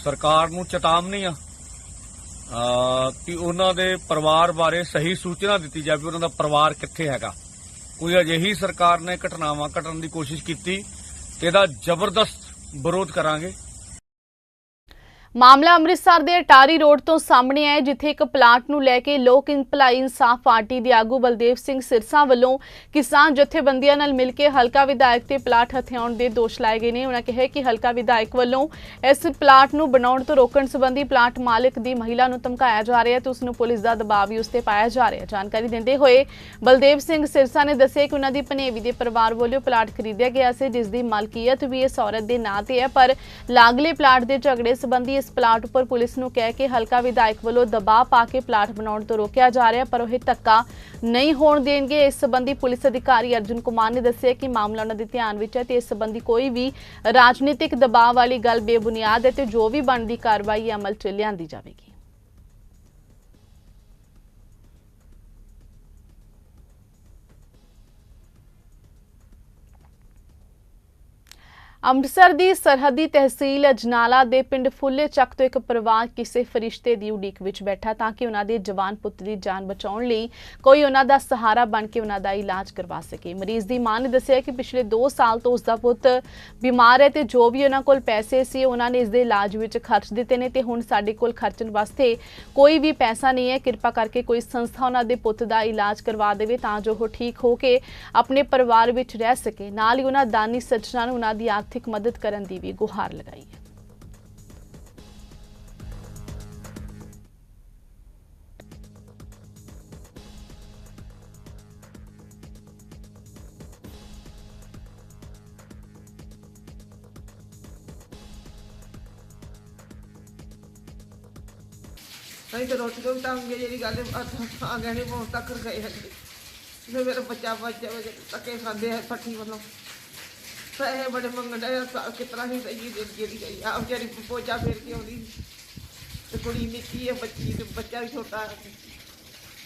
ਸਰਕਾਰ ਨੂੰ ਚੇਤਾਵਨੀ ਆ ਆ ਕਿ ਉਹਨਾਂ ਦੇ ਪਰਿਵਾਰ ਬਾਰੇ ਸਹੀ ਸੂਚਨਾ ਦਿੱਤੀ ਜਾਵੇ, ਉਹਨਾਂ ਦਾ ਪਰਿਵਾਰ ਕਿੱਥੇ ਹੈਗਾ। ਕੋਈ ਅਜਿਹੀ ਸਰਕਾਰ ਨੇ ਘਟਨਾਵਾਂ ਘਟਣ ਦੀ ਕੋਸ਼ਿਸ਼ ਕੀਤੀ, ਤੇ ਇਹਦਾ ਜ਼ਬਰਦਸਤ ਵਿਰੋਧ ਕਰਾਂਗੇ। ਮਾਮਲਾ ਅੰਮ੍ਰਿਤਸਰ ਦੇ ਅਟਾਰੀ ਰੋਡ ਤੋਂ ਸਾਹਮਣੇ ਆਇਆ ਜਿੱਥੇ ਇੱਕ ਪਲਾਟ ਨੂੰ ਲੈ ਕੇ ਲੋਕ ਭਲਾਈ ਇਨਸਾਫ ਪਾਰਟੀ ਦੇ ਆਗੂ ਬਲਦੇਵ ਸਿੰਘ ਸਿਰਸਾ ਵੱਲੋਂ ਕਿਸਾਨ ਜਥੇਬੰਦੀਆਂ ਨਾਲ ਮਿਲ ਕੇ ਹਲਕਾ ਵਿਧਾਇਕ ਤੇ ਪਲਾਟ ਹਥਿਆਉਣ ਦੇ ਦੋਸ਼ ਲਾਏ ਗਏ ਨੇ। ਉਹਨਾਂ ਕਿਹਾ ਕਿ ਹਲਕਾ ਵਿਧਾਇਕ ਵੱਲੋਂ ਇਸ ਪਲਾਟ ਨੂੰ ਬਣਾਉਣ ਤੋਂ ਰੋਕਣ ਸੰਬੰਧੀ ਪਲਾਟ ਮਾਲਕ ਦੀ ਮਹਿਲਾ ਨੂੰ ਧਮਕਾਇਆ ਜਾ ਰਿਹਾ ਹੈ ਤੇ ਉਸ ਨੂੰ ਪੁਲਿਸ ਦਾ ਦਬਾਅ ਵੀ ਉਸ ਤੇ ਪਾਇਆ ਜਾ ਰਿਹਾ ਹੈ। ਜਾਣਕਾਰੀ ਦਿੰਦੇ ਹੋਏ ਬਲਦੇਵ ਸਿੰਘ ਸਿਰਸਾ ਨੇ ਦੱਸਿਆ ਕਿ ਉਹਨਾਂ ਦੀ ਭਨੇਵੀ ਦੇ ਪਰਿਵਾਰ ਵੱਲੋਂ ਪਲਾਟ ਖਰੀਦਿਆ ਗਿਆ ਸੀ, ਜਿਸ ਦੀ ਮਾਲਕੀਅਤ ਵੀ ਇਸ ਔਰਤ ਦੇ ਨਾਂ ਤੇ ਹੈ, ਪਰ ਲਾਗਲੇ ਪਲਾਟ ਦੇ ਝਗੜੇ ਸੰਬੰਧੀ ਇਸ ਪਲਾਟ ਉੱਪਰ ਪੁਲਿਸ ਨੂੰ ਕਹਿ ਕੇ ਹਲਕਾ ਵਿਧਾਇਕ ਵੱਲੋਂ ਦਬਾਅ ਪਾ ਕੇ ਪਲਾਟ ਬਣਾਉਣ ਤੋਂ ਰੋਕਿਆ ਜਾ ਰਿਹਾ, ਪਰ ਉਹ ਇਹ ਧੱਕਾ ਨਹੀਂ ਹੋਣ ਦੇਣਗੇ। ਇਸ ਸੰਬੰਧੀ ਪੁਲਿਸ ਅਧਿਕਾਰੀ ਅਰਜੁਨ ਕੁਮਾਰ ਨੇ ਦੱਸਿਆ ਕਿ ਮਾਮਲਾ ਉਹਨਾਂ ਦੇ ਧਿਆਨ ਵਿੱਚ ਹੈ ਤੇ ਇਸ ਸੰਬੰਧੀ ਕੋਈ ਵੀ ਰਾਜਨੀਤਿਕ ਦਬਾਅ ਵਾਲੀ ਗੱਲ ਬੇਬੁਨਿਆਦ ਹੈ ਤੇ ਜੋ ਵੀ ਬਣਦੀ ਕਾਰਵਾਈ ਅਮਲ 'ਚ ਲਿਆਂਦੀ ਜਾਵੇਗੀ। ਅੰਮ੍ਰਿਤਸਰ ਦੀ ਸਰਹੱਦੀ ਤਹਿਸੀਲ ਅਜਨਾਲਾ ਦੇ ਪਿੰਡ ਫੁੱਲੇ ਚੱਕ ਤੋਂ ਇੱਕ ਪਰਿਵਾਰ ਕਿਸੇ ਫਰਿਸ਼ਤੇ ਦੀ ਉਡੀਕ ਵਿੱਚ ਬੈਠਾ ਤਾਂ ਕਿ ਉਹਨਾਂ ਦੇ ਜਵਾਨ ਪੁੱਤ ਦੀ ਜਾਨ ਬਚਾਉਣ ਲਈ ਕੋਈ ਉਹਨਾਂ ਦਾ ਸਹਾਰਾ ਬਣ ਕੇ ਉਹਨਾਂ ਦਾ ਇਲਾਜ ਕਰਵਾ ਸਕੇ। ਮਰੀਜ਼ ਦੀ ਮਾਂ ਨੇ ਦੱਸਿਆ ਕਿ ਪਿਛਲੇ 2 ਸਾਲ ਤੋਂ ਉਸ ਦਾ ਪੁੱਤ ਬਿਮਾਰ ਹੈ ਤੇ ਜੋ ਵੀ ਉਹਨਾਂ ਕੋਲ ਪੈਸੇ ਸੀ, ਉਹਨਾਂ ਨੇ ਇਸ ਦੇ ਇਲਾਜ ਵਿੱਚ ਖਰਚ ਦਿੱਤੇ ਨੇ ਤੇ ਹੁਣ ਸਾਡੇ ਕੋਲ ਖਰਚਣ ਵਾਸਤੇ ਕੋਈ ਵੀ ਪੈਸਾ ਨਹੀਂ ਹੈ। ਕਿਰਪਾ ਕਰਕੇ ਕੋਈ ਸੰਸਥਾ ਉਹਨਾਂ ਦੇ ਪੁੱਤ ਦਾ ਇਲਾਜ ਕਰਵਾ ਦੇਵੇ ਤਾਂ ਜੋ ਉਹ ਠੀਕ ਹੋ ਕੇ ਆਪਣੇ ਪਰਿਵਾਰ ਵਿੱਚ ਰਹਿ ਸਕੇ। ਨਾਲ ਹੀ ਉਹਨਾਂ ਦਾਨੀ ਸੱਜਣਾ ਨੂੰ ਉਹਨਾਂ ਦੀ ਆਰਥਿਕ ਮਦਦ ਕਰਨ ਦੀ ਵੀ ਗੁਹਾਰ ਲਗਾਈ ਹੈ ਅਸੀਂ ਤੇ ਰੋਟੀ ਤੋਂ ਵੀ ਤੰਗ ਗਏ ਜਿਹੜੀ ਗੱਲ ਆ ਗਏ ਨੇ ਬਹੁਤ ਤੱਕ ਗਏ ਹੈਗੇ ਜੇ ਮੇਰਾ ਬੱਚਾ ਬਚ ਜਾਵੇ ਤੱਕੇ ਖਾਂਦੇ ਆ ਪੱਠੀ ਵੱਲੋਂ ਪੈਸੇ ਬੜੇ ਮੰਗਦੇ ਆ ਕਿਤਨਾ ਹੀ ਸਹੀ ਦੇ ਜਿਹੜੀ ਗਈ ਆ। ਜਿਹੜੀ ਪੋਚਾ ਫੇਰ ਕੇ ਆਉਂਦੀ ਤੇ ਕੁੜੀ ਨਿੱਕੀ ਹੈ ਬੱਚੀ ਤੇ ਬੱਚਾ ਵੀ ਛੋਟਾ।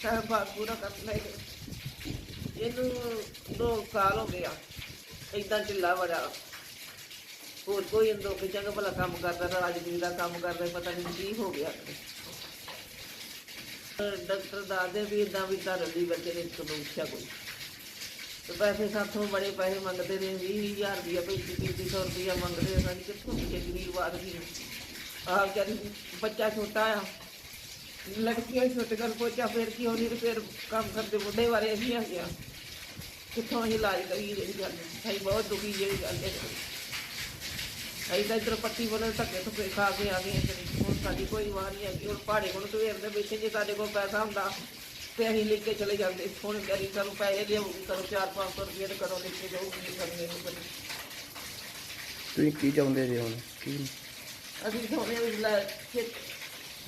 ਹੈ ਬਾਤ ਪੂਰਾ ਕਰ ਲੈ ਇਹਨੂੰ ਦੋ ਸਾਲ ਹੋ ਗਿਆ ਇਦਾਂ ਢਿੱਲਾ ਬੜਾ। ਹੋਰ ਕੋਈ ਅੰਦੋ ਕਿ ਚੰਗਾ ਭਲਾ ਕੰਮ ਕਰਦਾ ਰਾਜਨੀਤੀ ਦਾ ਕੰਮ ਕਰਦਾ ਪਤਾ ਨਹੀਂ ਕੀ ਹੋ ਗਿਆ। ਡਾਕਟਰ ਦੱਸਦੇ ਵੀ ਇਦਾਂ ਵੀ ਤਾਂ ਰੱਲੀ ਬੱਚੇ ਨੇ ਸਮੱਸਿਆ ਕੋਈ ਤੇ ਪੈਸੇ ਸਾਥੋਂ ਬੜੇ ਪੈਸੇ ਮੰਗਦੇ ਨੇ 20000 ਰੁਪਇਆ ਪੈਂਤੀ ਪੈਂਤੀ ਸੌ ਰੁਪਇਆ ਮੰਗਦੇ ਨੇ ਸਾਡੀ ਕਿੱਥੋਂ ਦੀ ਗਰੀਬ ਆਦਮੀ ਨੂੰ? ਆਹ ਵਿਚਾਰੀ ਬੱਚਾ ਛੋਟਾ ਆ, ਲੜਕੀਆਂ ਛੋਟੇ ਗੱਲ ਪੋਚਾ ਫਿਰ ਕੀ ਹੋਣੀ ਤੇ ਫਿਰ ਕੰਮ ਕਰਦੇ ਬੁੱਢੇ ਬਾਰੇ ਅਸੀਂ ਆ ਗਿਆ ਕਿੱਥੋਂ ਅਸੀਂ ਇਲਾਜ ਕਰੀਏ ਜਿਹੜੀ ਗੱਲ ਅਸੀਂ ਬਹੁਤ ਦੁਖੀ ਜਿਹੜੀ ਗੱਲ ਹੈ। ਅਸੀਂ ਤਾਂ ਇੱਧਰ ਪੱਟੀ ਬਣੇ ਧੱਕੇ ਧੁੱਕੇ ਖਾ ਕੇ ਆ ਗਏ ਤੇ ਹੁਣ ਸਾਡੀ ਕੋਈ ਵਾਹ ਨਹੀਂ ਹੈਗੀ, ਹੁਣ ਪਹਾੜੇ ਕੋਲ ਸਵੇਰ ਦੇ ਬੈਠੇ ਜੇ ਸਾਡੇ ਕੋਲ ਪੈਸਾ ਹੁੰਦਾ ਤੇ ਅਸੀਂ ਲੈ ਕੇ ਚਲੇ ਜਾਂਦੇ। ਹੁਣ ਮੇਰੀ ਸਾਨੂੰ ਪੈਸੇ ਲਿਆਉਗੀ ਕਰੋ 4-500 ਰੁਪਏ ਤੇ ਕਰੋ ਲੈ ਕੇ ਜਾਊਗੀ ਨਹੀਂ ਕਰਨੇ ਨੂੰ ਕਦੇ ਤੁਸੀਂ ਕੀ ਚਾਹੁੰਦੇ ਜੀ ਹੁਣ? ਕੀ? ਅਸੀਂ ਸੋਨੇ ਵੀ ਲੈ ਕਿ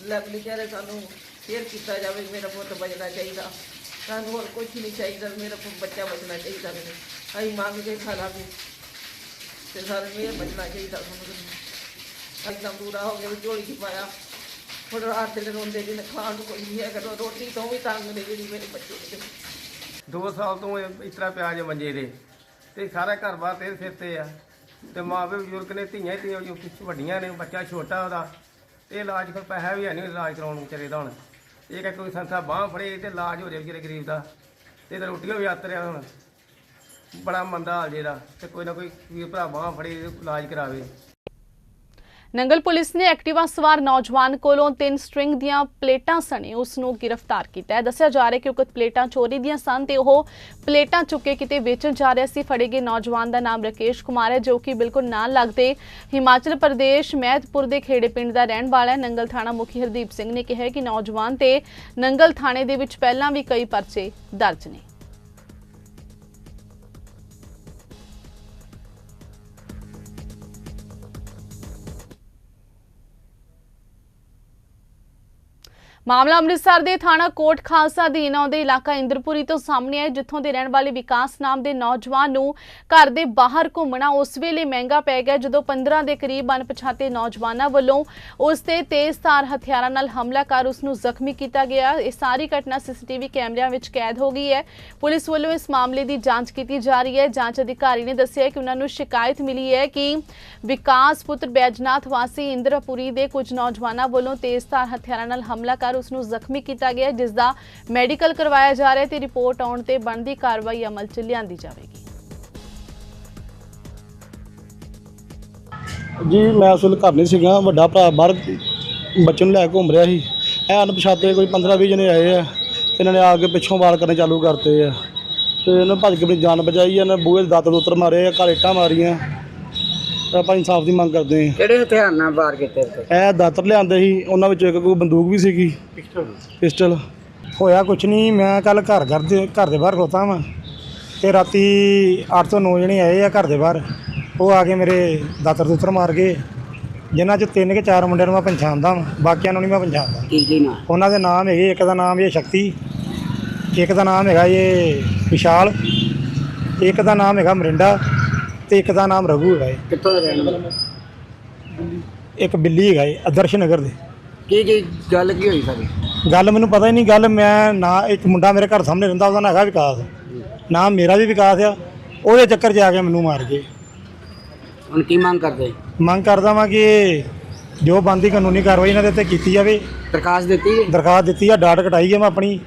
ਲੱਗ ਵਿਚਾਰੇ ਸਾਨੂੰ ਫੇਰ ਕੀਤਾ ਜਾਵੇ ਮੇਰਾ ਪੁੱਤ ਬਚਣਾ ਚਾਹੀਦਾ। ਸਾਨੂੰ ਹੋਰ ਕੁਝ ਨਹੀਂ ਚਾਹੀਦਾ ਮੇਰਾ ਪੁੱਤ ਬੱਚਾ ਬਚਣਾ ਚਾਹੀਦਾ ਮੈਨੂੰ। ਅਸੀਂ ਮੰਗ ਕੇ ਖਾ ਲਾਂਗੇ। ਤੇ ਸਾਰੇ ਮੇਰੇ ਬਚਣਾ ਚਾਹੀਦਾ ਸਾਨੂੰ। ਇੱਕਦਮ ਪੂਰਾ ਹੋ ਗਿਆ ਝੋਲੀ ਚ ਪਾਇਆ। ਹੁਣ ਰਾਤ ਦੇ ਰੋਂਦੇ ਜਿਹਨੇ ਖਾਣ ਨੂੰ ਕੋਈ ਨਹੀਂ ਹੈ ਕਦੋਂ ਰੋਟੀ ਤੋਂ ਵੀ ਤੰਗ ਨੇ ਜਿਹੜੀ ਮੇਰੇ ਬੱਚੇ ਨੇ ਦੋ ਸਾਲ ਤੋਂ ਇਹ ਇਸ ਤਰ੍ਹਾਂ ਪਿਆ ਜੇ ਮੰਜੇ ਦੇ ਤੇ ਸਾਰਾ ਘਰ ਬਾਰ ਤੇ ਸਿਰ ਤੇ ਆ। ਤੇ ਮਾਂ ਪਿਓ ਬਜ਼ੁਰਗ ਨੇ ਧੀਆਂ ਹੀ ਧੀਆਂ ਜੋ ਕੁਛ ਵੱਡੀਆਂ ਨੇ, ਬੱਚਾ ਛੋਟਾ ਉਹਦਾ ਇਹ ਇਲਾਜ ਕੋਲ ਪੈਸਾ ਵੀ ਹੈ ਨਹੀਂ ਇਲਾਜ ਕਰਾਉਣ ਨੂੰ ਵਿਚਾਰੇ ਦਾ ਹੁਣ। ਇਹ ਕਿ ਕੋਈ ਸੰਸਥਾ ਬਾਹ ਫੜੇ ਤੇ ਇਲਾਜ ਹੋ ਜਾਵੇ ਵਿਚਾਰੇ ਗਰੀਬ ਦਾ। ਤੇ ਤਾਂ ਰੋਟੀਆਂ ਵੀ ਆਤਰਿਆ ਹੁਣ। ਬੜਾ ਮੰਦਾ ਹਾਲ ਜੇ ਦਾ ਤੇ ਕੋਈ ਨਾ ਕੋਈ ਵੀਰ ਭਰਾ ਬਾਹ ਫੜੇ ਤੇ ਇਲਾਜ ਕਰਾਵੇ। ਨੰਗਲ ਪੁਲਿਸ ਨੇ ਐਕਟਿਵਾ ਸਵਾਰ ਨੌਜਵਾਨ ਕੋਲੋਂ ਤਿੰਨ ਸਟ੍ਰਿੰਗ ਦੀਆਂ ਪਲੇਟਾਂ ਸਣੇ ਉਸ ਨੂੰ ਗ੍ਰਿਫਤਾਰ ਕੀਤਾ ਹੈ। ਦੱਸਿਆ ਜਾ ਰਿਹਾ ਕਿ ਉਹ ਉਕਤ ਪਲੇਟਾਂ ਚੋਰੀ ਦੀਆਂ ਸਨ ਤੇ ਉਹ ਪਲੇਟਾਂ ਚੁੱਕੇ ਕਿਤੇ ਵੇਚਣ ਜਾ ਰਿਹਾ ਸੀ। ਫੜੇ ਗਏ ਨੌਜਵਾਨ ਦਾ ਨਾਮ ਰਕੇਸ਼ ਕੁਮਾਰ ਹੈ, ਜੋ ਕਿ ਬਿਲਕੁਲ ਨਾਲ ਲੱਗਦੇ। ਹਿਮਾਚਲ ਪ੍ਰਦੇਸ਼, ਮਹਿਤਪੁਰ ਦੇ ਖੇੜੇ ਪਿੰਡ ਦਾ ਰਹਿਣ ਵਾਲਾ ਹੈ। ਨੰਗਲ ਥਾਣਾ ਮੁਖੀ ਹਰਦੀਪ ਸਿੰਘ ਨੇ ਕਿਹਾ ਕਿ ਨੌਜਵਾਨ ਤੇ ਨੰਗਲ ਥਾਣੇ ਦੇ ਵਿੱਚ ਪਹਿਲਾਂ ਵੀ ਕਈ ਪਰਚੇ ਦਰਜ ਨੇ। ਮਾਮਲਾ ਅੰਮ੍ਰਿਤਸਰ ਦੇ ਥਾਣਾ ਕੋਟ ਖਾਲਸਾ ਅਧੀਨ ਆਉਂਦੇ ਇਲਾਕਾ ਇੰਦਰਪੁਰੀ ਤੋਂ ਸਾਹਮਣੇ ਆਇਆ ਜਿੱਥੋਂ ਦੇ ਰਹਿਣ ਵਾਲੇ ਵਿਕਾਸ ਨਾਮ ਦੇ ਨੌਜਵਾਨ ਨੂੰ ਘਰ ਦੇ ਬਾਹਰ ਘੁੰਮਣਾ ਉਸ ਵੇਲੇ ਮਹਿੰਗਾ ਪੈ ਗਿਆ, ਜਦੋਂ 15 ਦੇ ਕਰੀਬ ਅਣਪਛਾਤੇ ਨੌਜਵਾਨਾਂ ਵੱਲੋਂ ਉਸ ਤੇ ਤੇਜ਼ਧਾਰ ਹਥਿਆਰਾਂ ਨਾਲ ਹਮਲਾ ਕਰ ਉਸ ਨੂੰ ਜ਼ਖਮੀ ਕੀਤਾ ਗਿਆ। ਇਹ ਸਾਰੀ ਘਟਨਾ ਸੀਸੀਟੀਵੀ ਕੈਮਰਿਆਂ ਵਿੱਚ ਕੈਦ ਹੋ ਗਈ ਹੈ। ਪੁਲਿਸ ਵੱਲੋਂ ਇਸ ਮਾਮਲੇ ਦੀ ਜਾਂਚ ਕੀਤੀ ਜਾ ਰਹੀ ਹੈ। ਜਾਂਚ ਅਧਿਕਾਰੀ ਨੇ ਦੱਸਿਆ ਕਿ ਉਹਨਾਂ ਨੂੰ ਸ਼ਿਕਾਇਤ ਮਿਲੀ ਹੈ ਕਿ ਵਿਕਾਸ ਪੁੱਤਰ ਬੈਜਨਾਥ ਵਾਸੀ ਇੰਦਰਪੁਰੀ ਦੇ ਕੁਝ ਨੌਜਵਾਨਾਂ ਵੱਲੋਂ ਤੇਜ਼ਧਾਰ ਹਥਿਆਰਾਂ ਨਾਲ ਹਮਲਾ ਕਰ ਉਸ ਨੂੰ ਜ਼ਖਮੀ ਕੀਤਾ ਗਿਆ ਜਿਸ ਦਾ ਮੈਡੀਕਲ ਕਰਵਾਇਆ ਜਾ ਰਿਹਾ ਤੇ ਰਿਪੋਰਟ ਆਉਣ ਤੇ ਬਣਦੀ ਕਾਰਵਾਈ ਅਮਲ 'ਚ ਲਿਆਂਦੀ ਜਾਵੇਗੀ। ਜੀ, ਮੈਂ ਅਸਲ ਘਰ ਨਹੀਂ ਸੀਗਾ, ਵੱਡਾ ਭਰਾ ਬਾਹਰ ਬੱਚੇ ਨੂੰ ਲੈ ਕੇ ਘੁੰਮ ਰਿਹਾ ਸੀ। ਇਹ ਅਣਪਛਾਤੇ ਕੋਈ 15 20 ਜਣੇ ਆਏ ਆ ਤੇ ਇਹਨਾਂ ਨੇ ਆ ਕੇ ਪਿੱਛੋਂ ਵਾਰ ਕਰਨੇ ਚਾਲੂ ਕਰਤੇ ਆ। ਤੇ ਇਹਨਾਂ ਭੱਜ ਕੇ ਆਪਣੀ ਜਾਨ ਬਚਾਈ ਇਹਨਾਂ ਬੂਹੇ ਦਾਤਰ ਦੂਤਰ ਮਾਰੇ ਆ, ਘਰ ਇੱਟਾਂ ਮਾਰੀਆਂ। ਤੇ ਆਪਾਂ ਇਨਸਾਫ ਦੀ ਮੰਗ ਕਰਦੇ ਹਾਂ। ਕਿਹੜੇ ਹਥਿਆਰ ਨਾਲ ਵਾਰ ਕੀਤੇ ਤੇ ਇਹ ਦਾਤਰ ਲਿਆਂਦੇ ਸੀ ਉਹਨਾਂ ਵਿੱਚੋਂ ਇੱਕ ਕੋਈ ਬੰਦੂਕ ਵੀ ਸੀਗੀ। ਪਿਸਟਲ? ਹੋਇਆ ਕੁਛ ਨਹੀਂ ਮੈਂ ਕੱਲ ਘਰ ਘਰ ਦੇ ਘਰ ਦੇ ਬਾਹਰ ਖਲੋਤਾ ਵਾਂ। ਤੇ ਰਾਤੀ 8 ਤੋਂ 9 ਜਣੇ ਆਏ ਆ ਘਰ ਦੇ ਬਾਹਰ। ਉਹ ਆ ਕੇ ਮੇਰੇ ਦਾਤਰ ਦੂਤਰ ਮਾਰ ਗਏ। ਜਿਨ੍ਹਾਂ ਚ ਤਿੰਨ ਕਿ ਚਾਰ ਮੁੰਡਿਆਂ ਨੂੰ ਮੈਂ ਪਛਾਣਦਾ ਵਾਂ ਬਾਕੀਆਂ ਨੂੰ ਨਹੀਂ ਮੈਂ ਪਛਾਣਦਾ। ਕੀ ਕੀ ਨਾ ਉਹਨਾਂ ਦੇ ਨਾਮ ਹੈਗੇ ਇੱਕ ਦਾ ਨਾਮ ਇਹ ਸ਼ਕਤੀ ਇੱਕ ਦਾ ਨਾਮ ਹੈਗਾ ਇਹ ਵਿਸ਼ਾਲ ਇੱਕ ਦਾ ਨਾਮ ਹੈਗਾ ਮਰਿੰਡਾ ਤੇ ਇੱਕ ਦਾ ਨਾਮ ਰਘੂ ਹੈਗਾ। ਕਿੱਥੋਂ ਦੇ ਰਹਿਣ ਵਾਲੇ? ਇੱਕ ਬਿੱਲੀ ਹੈਗਾ ਇਹ ਆਦਰਸ਼ ਨਗਰ ਦੇ। ਕੀ ਕੀ ਗੱਲ ਕੀ ਹੋਈ ਸਾਰੀ? ਗੱਲ ਮੈਨੂੰ ਪਤਾ ਹੀ ਨਹੀਂ ਗੱਲ ਮੈਂ ਨਾ ਇੱਕ ਮੁੰਡਾ ਮੇਰੇ ਘਰ ਸਾਹਮਣੇ ਰਹਿੰਦਾ ਉਹਦਾ ਨਾਂ ਹੈਗਾ ਵਿਕਾਸ। ਨਾਮ ਮੇਰਾ ਵੀ ਵਿਕਾਸ ਆ ਉਹਦੇ ਚੱਕਰ 'ਚ ਆ ਕੇ ਮੈਨੂੰ ਮਾਰ ਗਏ ਹੁਣ ਕੀ ਮੰਗ ਕਰਦੇ? ਮੰਗ ਕਰਦਾ ਵਾਂ ਕਿ ਜੋ ਬੰਦੀ ਕਾਨੂੰਨੀ ਕਾਰਵਾਈ ਇਹਨਾਂ ਦੇ ਉੱਤੇ ਕੀਤੀ ਜਾਵੇ। ਦਰਖਾਸਤ ਦਿੱਤੀ? ਹੈ? ਦਰਖਾਸਤ ਦਿੱਤੀ ਆ ਡਾਟ ਕਟਾਈ ਹੈ ਮੈਂ ਆਪਣੀ।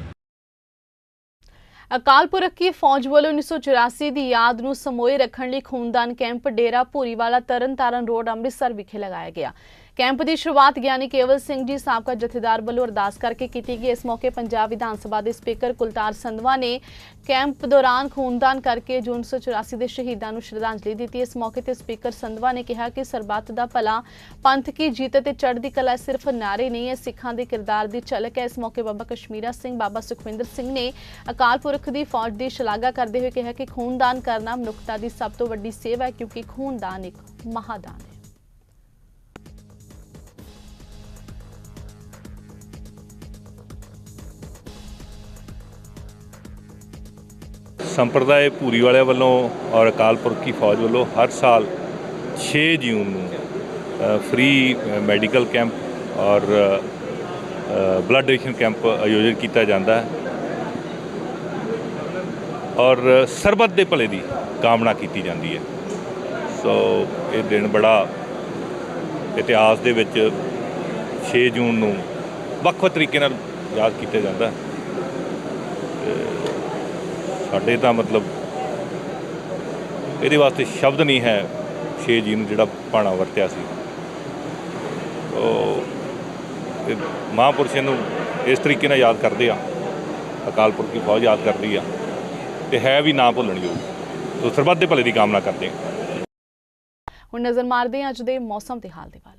ਅਕਾਲ ਪੁਰਖ ਕੀ ਫੌਜ ਵੱਲੋਂ 1984 ਦੀ ਯਾਦ ਨੂੰ ਸਮੋਏ ਰੱਖਣ ਲਈ ਖੂਨਦਾਨ ਕੈਂਪ ਡੇਰਾ ਭੂਰੀਵਾਲਾ ਤਰਨਤਾਰਨ ਰੋਡ ਅੰਮ੍ਰਿਤਸਰ ਵਿਖੇ ਲਗਾਇਆ ਗਿਆ। ਕੈਂਪ ਦੀ ਸ਼ੁਰੂਆਤ ਗਿਆਨੀ ਕੇਵਲ ਸਿੰਘ ਜੀ ਸਾਬਕਾ ਜਥੇਦਾਰ ਵੱਲੋਂ ਅਰਦਾਸ ਕਰਕੇ ਕੀਤੀ ਗਈ। ਇਸ ਮੌਕੇ ਪੰਜਾਬ ਵਿਧਾਨ ਸਭਾ ਦੇ ਸਪੀਕਰ ਕੁਲਤਾਰ ਸੰਧਵਾ ਨੇ ਕੈਂਪ ਦੌਰਾਨ ਖੂਨਦਾਨ ਕਰਕੇ ਜੂਨ 1984 ਦੇ ਸ਼ਹੀਦਾਂ ਨੂੰ ਸ਼ਰਧਾਂਜਲੀ ਦਿੱਤੀ। ਇਸ ਮੌਕੇ ਤੇ ਸਪੀਕਰ ਸੰਧਵਾ ਨੇ ਕਿਹਾ ਕਿ ਸਰਬੱਤ ਦਾ ਭਲਾ, ਪੰਥ ਕੀ ਜੀਤ ਤੇ ਚੜ੍ਹਦੀ ਕਲਾ ਸਿਰਫ ਨਾਰੇ ਨਹੀਂ ਹੈ ਸਿੱਖਾਂ ਦੇ ਕਿਰਦਾਰ ਦੀ ਝਲਕ ਹੈ। ਇਸ ਮੌਕੇ ਬਾਬਾ ਕਸ਼ਮੀਰਾ ਸਿੰਘ, ਬਾਬਾ ਸੁਖਵਿੰਦਰ ਸਿੰਘ ਨੇ ਅਕਾਲ ਪੁਰਖ ਦੀ ਫੌਜ ਦੀ ਸ਼ਲਾਘਾ ਕਰਦੇ ਹੋਏ ਕਿਹਾ ਕਿ ਖੂਨਦਾਨ ਕਰਨਾ ਮਨੁੱਖਤਾ ਦੀ ਸਭ ਤੋਂ ਵੱਡੀ ਸੇਵਾ ਹੈ, ਕਿਉਂਕਿ ਖੂਨਦਾਨ ਇੱਕ ਮਹਾਦਾਨ ਹੈ। ਸੰਪਰਦਾਇ ਭੂਰੀ ਵਾਲਿਆਂ ਵੱਲੋਂ ਔਰ ਅਕਾਲ ਪੁਰਖ ਕੀ ਫੌਜ ਵੱਲੋਂ ਹਰ ਸਾਲ 6 ਜੂਨ ਨੂੰ ਫ੍ਰੀ ਮੈਡੀਕਲ ਕੈਂਪ ਔਰ ਬਲੱਡ ਡੋਨੇਸ਼ਨ ਕੈਂਪ ਆਯੋਜਿਤ ਕੀਤਾ ਜਾਂਦਾ ਹੈ। ਔਰ ਸਰਬੱਤ ਦੇ ਭਲੇ ਦੀ ਕਾਮਨਾ ਕੀਤੀ ਜਾਂਦੀ ਹੈ। ਸੋ ਇਹ ਦਿਨ ਬੜਾ ਇਤਿਹਾਸ ਦੇ ਵਿੱਚ 6 ਜੂਨ ਨੂੰ ਵੱਖ-ਵੱਖ ਤਰੀਕੇ ਨਾਲ ਯਾਦ ਕੀਤਾ ਜਾਂਦਾ ਹੈ। ਸਾਡੇ ਤਾਂ ਮਤਲਬ ਇਹਦੇ ਵਾਸਤੇ ਸ਼ਬਦ ਨਹੀਂ ਹੈ ਸ਼ੇ ਜੀ ਨੂੰ ਜਿਹੜਾ ਪਾਣਾ ਵਰਤਿਆ ਸੀ। ਉਹ ਇਹ ਮਹਾਂਪੁਰਸ਼ਾਂ ਨੂੰ ਇਸ ਤਰੀਕੇ ਨਾਲ ਯਾਦ ਕਰਦੇ ਆ। ਅਕਾਲ ਪੁਰਖ ਦੀ ਫੌਜ ਯਾਦ ਕਰਦੀ ਆ। ਤੇ ਹੈ ਵੀ ਨਾ ਭੁੱਲਣਯੋਗ ਸੋ ਸਰਬੱਤ ਦੇ ਭਲੇ ਦੀ ਕਾਮਨਾ ਕਰਦੇ ਆ। ਹੁਣ ਨਜ਼ਰ ਮਾਰਦੇ ਹਾਂ ਅੱਜ ਦੇ ਮੌਸਮ ਤੇ ਹਾਲ ਦੇ ਵੱਲ।